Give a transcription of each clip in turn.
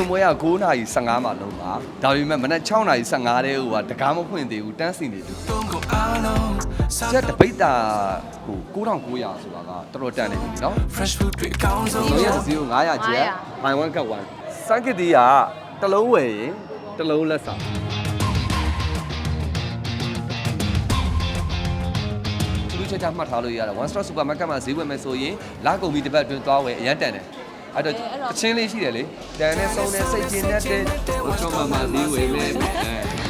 ဖွင့်ပွဲက9နာရီ15မှာလုံးပါဒါပေမဲ့မနက်6နာရီ15တဲ့ဟိုကတကားမဖွင့်သေးဘူးတန်းစီနေတယ်ချက်တပိတ်တာဟို9900ဆိုတာကတော်တော်တန်နေပြီနော် Fresh food တွေအကောင်းဆုံးလုံးရဲ့စီကို900ကျပ် buy one get one စမ်းကတိကတစ်လုံးဝယ်ရင်တစ်လုံးလက်ဆောင်သူတို့ချက်ချမှတ်ထားလို့ရတယ် one stop supermarket မှာဈေးဝယ်မယ်ဆိုရင်လာကုန်ပြီးတစ်ပတ်အတွင်းသွားဝယ်အရင်တန်တယ် အဲ့တော့အချင်းလေးရှိတယ်လေတန်နဲ့ဆုံးနဲ့စိတ်ကျင်တဲ့ဟိုချောမမဈေးဝယ်မယ်အဲ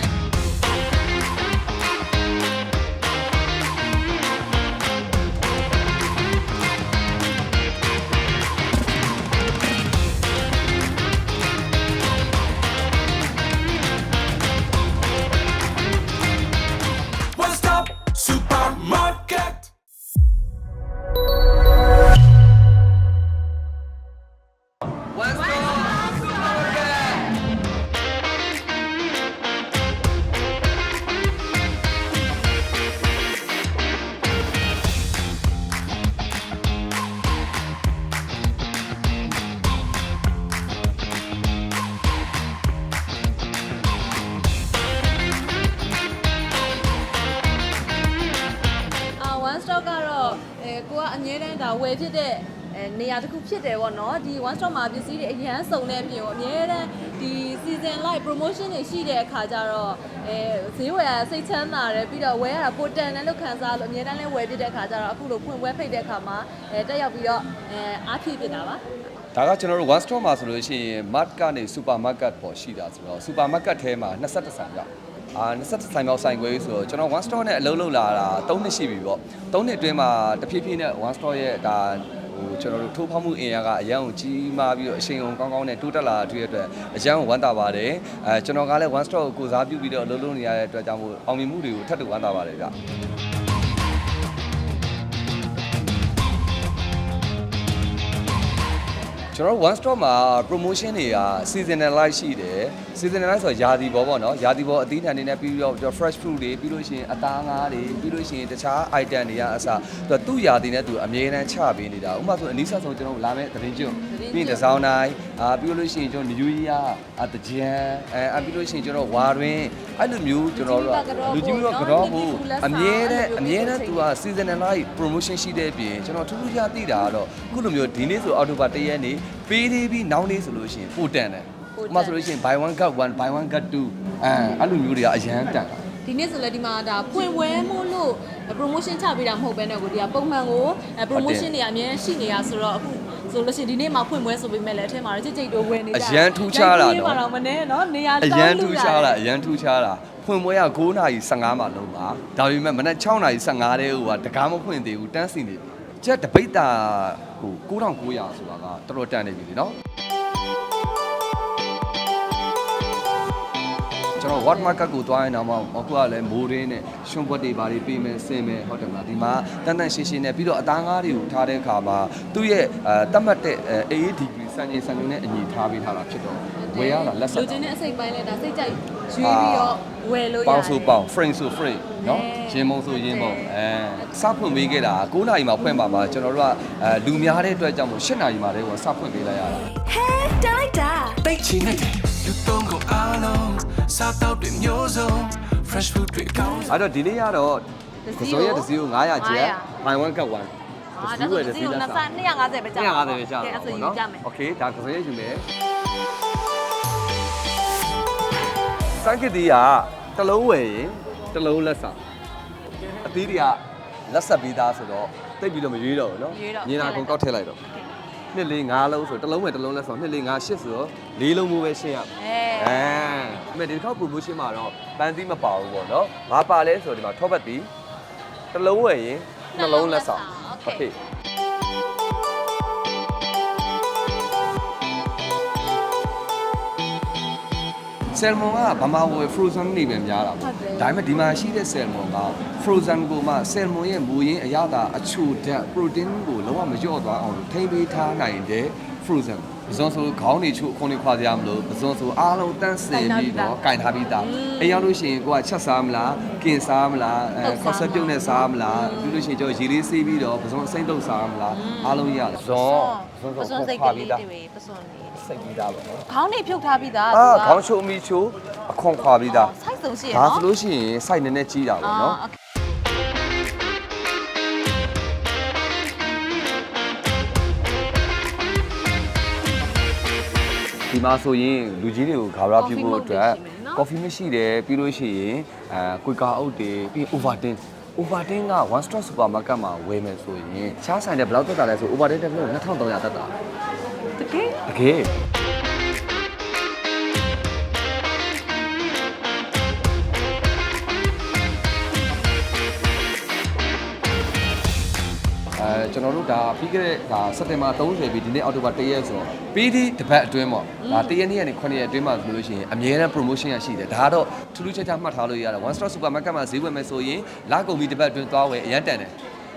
ဝယ်ဖြစ်တဲ့အဲနေရာတစ်ခုဖြစ်တယ်ပေါ့နော်ဒီ one stop မှာပစ္စည်းတွေအရန်စုံတဲ့အပြင်ကိုအများတန်းဒီ season light promotion တွေရှိတဲ့အခါကျတော့အဲဈေးဝယ်ရစိတ်ချမ်းသာတယ်ပြီးတော့ဝယ်ရတာပိုတန်တယ်လို့ခံစားလို့အများတန်းလဲဝယ်ဖြစ်တဲ့အခါကျတော့အခုလိုဖွင့်ပွဲဖိတ်တဲ့အခါမှာအဲတက်ရောက်ပြီးတော့အဲအားဖြည့်ဖြစ်တာပါဒါကကျွန်တော်တို့ one store မှာဆိုလို့ရှိရင် mart ကနေ supermarket ပေါ်ရှိတာဆိုတော့ supermarket ထဲမှာ21ဆိုင်ရောက် အာ21ဆိုင်ရောက်ဆိုင်ခွဲဆိုတော့ကျွန်တော် one store နဲ့အလုပ်လုပ်လာတာ3နှစ်ရှိပြီပေါ့3နှစ်အတွင်းမှာတဖြည်းဖြည်းနဲ့ one store ရဲ့ဒါဟိုကျွန်တော်တို့ထိုးဖောက်မှုအင်အားကအရန်ကိုကြီးမားပြီးတော့အရှိန်အဟုန်ကောင်းကောင်းနဲ့တိုးတက်လာတဲ့အတွက်အရန်ကိုဝမ်းသာပါတယ်အဲကျွန်တော်ကလည်း one store ကိုကိုစားပြုပြီးတော့အလုပ်လုပ်နေရတဲ့အတွက်ကြောင့်မို့အောင်မြင်မှုတွေကိုထပ်တူဝမ်းသာပါတယ်ဗျ ကျွန်တော်တို့ one stop မှာ promotion တွေက seasonal light ရှိတယ် seasonal light ဆိုတော့ယာတီဘောပေါ့နော်ယာတီဘောအသီးနှံတွေနဲ့ပြီးတော့ fresh fruit တွေပြီးလို့ရှိရင်အသားငါးတွေပြီးလို့ရှိရင်တခြား item တွေကအစားသူကသူ့ယာတီနဲ့သူအမြဲတမ်းချပေးနေတာဥပမာဆိုအနည်းဆက်ဆုံးကျွန်တော်တို့လာမဲ့သတင်းကျွန်းပြီးရင်တစောင်းတိုင်းအာပြီးလို့ရှိရင်ကျွန်တော် new year အတကြံအဲအပြီးလို့ရှိရင်ကျွန်တော်ဝါတွင်အဲ့လိုမျိုးကျွန်တော်တို့ကလူကြီးမျိုးကတော့ဘူးအမြဲတမ်းအမြဲတမ်းသူက seasonal light promotion ရှိတဲ့အပြင်ကျွန်တော်ထူးထူးခြားသိတာကတော့အခုလိုမျိုးဒီနေ့ဆိုအောက်တိုဘာ1ရက်နေ့ပေးသေးပြီးနောက်နေ့ဆိုလို့ရှိရင်ပိုတန်တယ်ပိုတန် ဥပမာဆိုလို့ရှိရင် buy one get one buy one get two အဲအဲ့လိုမျိုးတွေကအရန်တန်တာ ဒီနေ့ဆိုလည်းဒီမှာဒါဖွင့်ပွဲမို့လို့ promotion ချပေးတာမဟုတ်ဘဲနဲ့ကိုဒီကပုံမှန်ကိုအဲ promotion တွေကအများကြီးရှိနေတာဆိုတော့အခုဆိုလို့ရှိရင်ဒီနေ့မှာဖွင့်ပွဲဆိုပေမဲ့လည်းအထက်မှာတော့ကြိတ်ကြိတ်တို့ဝယ်နေကြအရန်ထူးခြားတာနော်ပါတော့မနေနော်နေရာအရန်ထူးခြားတာအရန်ထူးခြားတာဖွင့်ပွဲက9နာရီ15မှာလုံးပါဒါပေမဲ့မနက်6နာရီ15တဲ့ဟိုကတကားမဖွင့်သေးဘူးတန်းစီနေပြီ ချက်တပိတ်တာဟို9900ဆိုတာကတော်တော်တန်နေပြီလीနော်ကျွန်တော် what market ကိုသွားရင်တော့မှအခုကလည်းမိုးရင်းနဲ့ရှွန်ပွက်တွေဘာတွေပေးမယ်ဆင်မယ်ဟုတ်တယ်မလားဒီမှာတန်တန်ရှင်းရှင်းနဲ့ပြီးတော့အသားငါးတွေကိုထားတဲ့အခါမှာသူ့ရဲ့အဲတတ်မှတ်တဲ့အေးဒီဂရီစံချိန်စံညွှန်းနဲ့အညီထားပေးထားတာဖြစ်တော့ဝယ်ရတာလက်ဆက် လူချင်းတဲ့အစိတ်ပိုင်းလဲဒါစိတ်ကြိုက်ရွေးပြီးတော့ဝယ်လို့ရတယ် ပေါင်ဆိုပေါင် frame ဆို frame เนาะ အဲ ရင်မုံဆိုရင်မုံအဲစဖွင့်ပေးခဲ့တာ9နာရီမှာဖွင့်ပါပါကျွန်တော်တို့ကအဲလူများတဲ့အတွက်ကြောင့်မို့10နာရီမှာတည်းကစဖွင့်ပေးလိုက်ရတာ တိတ်ချင်တဲ့ လူသုံးကိုအားလုံးစားတော့တွေမျိုးစုံ fresh food တွေအကောင်းဆုံး အဲ့တော့ဒီနေ့ကတော့ကစုံရဲ့တစ်စီးကို900ကျပ် buy one get one အာဒါဆိုဒီစီကိုနှစ်ဆ250ပဲကြာ 250ပဲကြာ ကဲ တာ အဲ့ဆို ပေါ့ ယူ နော် ကြမယ် โอเคဒါကစုံရဲ့ယူမယ်စံကတိကတစ်လုံးဝယ်ရင်တစ်လုံးလက်ဆောင်အသီးတွေကလက်ဆက်ပြီးသားဆိုတော့တိတ်ပြီးတော့မရွေးတော့ဘူးเนาะညင်လာကုန်ကောက်ထည့်လိုက်တော့ နှစ်လေးငါးလုံးဆိုတစ်လုံးပဲတစ်လုံးလဲဆိုတော့နှစ်လေးငါးရှစ်ဆိုတော့လေးလုံးမိုးပဲရှင်းရမယ် အဲ အဲအဲ့ဒီတစ်ခေါက် promotion မှာတော့ပန်းသီးမပါဘူးပေါ့နော်ဘာပါလဲဆိုတော့ဒီမှာထောပတ်တီတစ်လုံးဝယ်ရင်နှလုံးလက်ဆောင်โอเค ဆယ်မွန်ကဗမာဝယ် frozen နေပဲများတာပေါ့ဒါပေမဲ့ဒီမှာရှိတဲ့ဆယ်မွန်က frozen ကိုမှဆယ်မွန်ရဲ့မူရင်းအရသာအချိုဓာတ် protein ကိုလုံးဝမလျော့သွားအောင်လို့ထိမ့်ပေးထားနိုင်တဲ့ frozen ပစုံဆိုခေါင်းနေချို့ခုံနေခွာကြရမလို့ပစုံဆိုအားလုံးတန်းစင်ပြီးတော့ကင်ထားပြီးသားအိမ်ရောက်လို့ရှိရင်ကိုကချက်စားမလားကင်စားမလားအဲခေါက်ဆက်ပြုတ်နဲ့စားမလားပြီးလို့ရှိရင်ကျတော့ရေလေးဆေးပြီးတော့ပစုံအစိမ့်တုပ်စားမလားအားလုံးရတယ်ဇွန်ဇွန်ပစွဆိုန်စိတ်ခွာကပြီးလေးသားတွေပစွန်လေးစိတ်ပြီးသားပါနော်ခေါင်းနေဖြုတ်ထားပြီးသားအာခေါင်းချိုးအမီချိုးအခွန်ခွာပြီးသားဆိုက်စုံရှိရဒါနော်ဆိုလို့ရှိရင်စိုက်နည်းနည်းကြီးတာပေါ့နော် ဒီမှာဆိုရင်လူကြီးတွေကိုဂါရပြုဖို့အတွက် coffee မရှိတယ်ပြီးလို့ရှိရင်အဲကွေကာအုပ်တွေပြီး Ovaltine Ovaltine က one stop supermarket မှာဝယ်မယ်ဆိုရင်ချားဆိုင်တဲ့ဘယ်လောက်တက်တာလဲဆို Ovaltine တစ်ပြည့်2300တက်တာတကယ်တကယ် အဲကျွန်တော်တို့ဒါပြီးခဲ့တဲ့ဒါစက်တင်ဘာ30ပြီဒီနေ့အောက်တိုဘာ1ရက်ဆိုတော့ပြီးဒီတစ်ပတ်အတွင်းပေါ့ဒါ1ရက်နေ့ကနေ9ရက်အတွင်းမှာဆိုလို့ရှိရင်အမြဲတမ်း promotion ရရှိတယ်ဒါကတော့ထူးထူးခြားခြားမှတ်ထားလို့ရတယ် one stop supermarket မှာဈေးဝယ်မယ်ဆိုရင်လာကုန်ပြီတစ်ပတ်အတွင်းသွားဝယ်အရန်တန်တယ်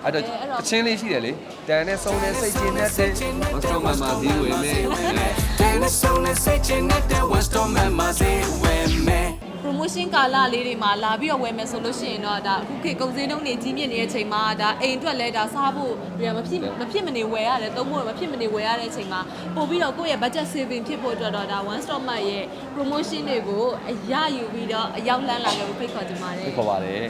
အဲ့တော့အချင်းလေးရှိတယ်လေတန်နဲ့ဆုံးနဲ့စိတ်ချင်းနဲ့တဲ့ one stop မှာမှာဈေးဝယ်မယ် Dennis on the searching at the West on my mazzy women. Promotion ကာလလေးတွေမှာလာပြီးတော့ဝယ်မယ်ဆိုလို့ရှိရင်တော့ဒါအခုခေတ်ကုန်စည်နှုန်းတွေကြီးမြင့်နေတဲ့အချိန်မှာဒါအိမ်အတွက်လဲဒါစားဖို့ဒါမဖြစ်မဖြစ်မနေဝယ်ရတယ်သုံးဖို့မဖြစ်မနေဝယ်ရတဲ့အချိန်မှာပို့ပြီးတော့ကိုယ့်ရဲ့ budget saving ဖြစ်ဖို့အတွက်တော့ဒါ one stop mart ရဲ့ promotion တွေကိုအရယူပြီးတော့အရောက်လန်းလာကြဖို့ဖိတ်ခေါ်ကြပါတယ်ခေါ်ပါတယ်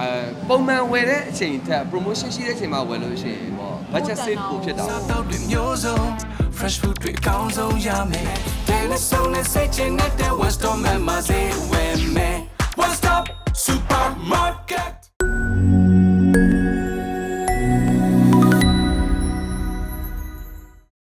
အဲပုံမှန်ဝယ်တဲ့အချိန်ထက် promotion ရှိတဲ့အချိန်မှာဝယ်လို့ရှိရင်ပေါ့ budget save ပိုဖြစ်တာပေါ့ South with music, fresh food နဲ့ဆုံးနဲ့စိတ်ချင်တဲ့ one stop မှာစေဝယ်မယ် one stop supermarket?